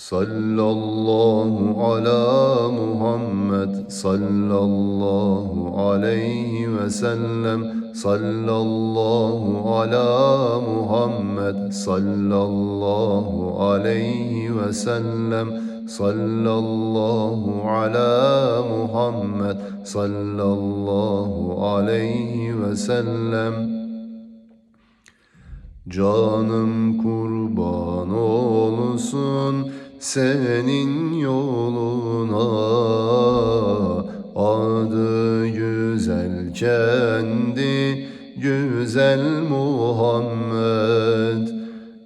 Sallallahu ala Muhammed sallallahu aleyhi ve sellem. Sallallahu ala Muhammed sallallahu aleyhi ve sellem. Sallallahu ala Muhammed sallallahu aleyhi ve sellem. Canım kurban olsun senin yoluna. Adı güzel kendi güzel Muhammed.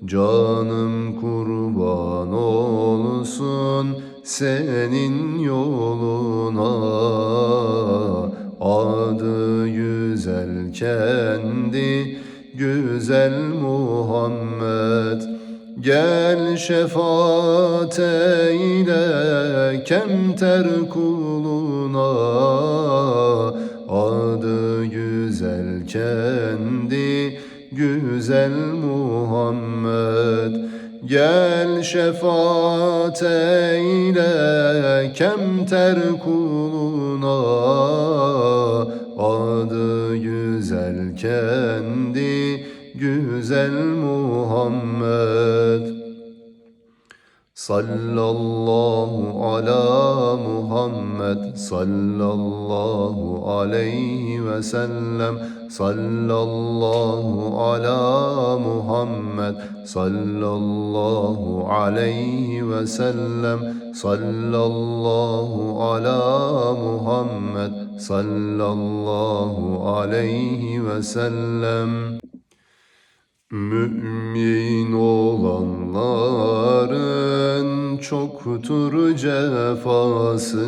Canım kurban olsun senin yoluna. Adı güzel kendi güzel Muhammed Gel şefaat eyle kemter kuluna. Adı güzel kendi güzel Muhammed. Gel şefaat eyle kemter kuluna. Adı güzel kendi güzel Muhammed. Sallallahu ala Muhammed. Sallallahu aleyhi ve sellem. Sallallahu ala Muhammed. Sallallahu aleyhi ve sellem. Sallallahu ala Muhammed. Sallallahu aleyhi ve sellem Mümin olanların çoktur cefası.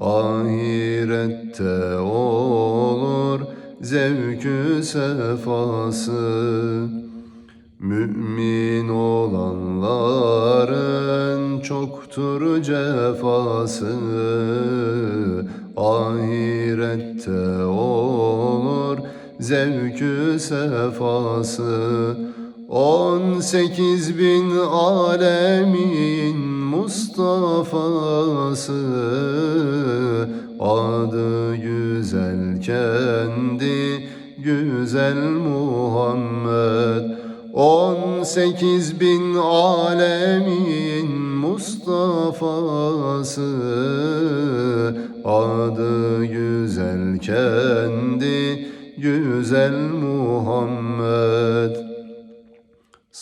Ahirette olur zevkü sefası. Mümin olanların çoktur cefası. Ahirette zevkü sefası On sekiz bin alemin Mustafa'sı. Adı güzel kendi güzel Muhammed. On sekiz bin alemin Mustafa'sı güzel Muhammed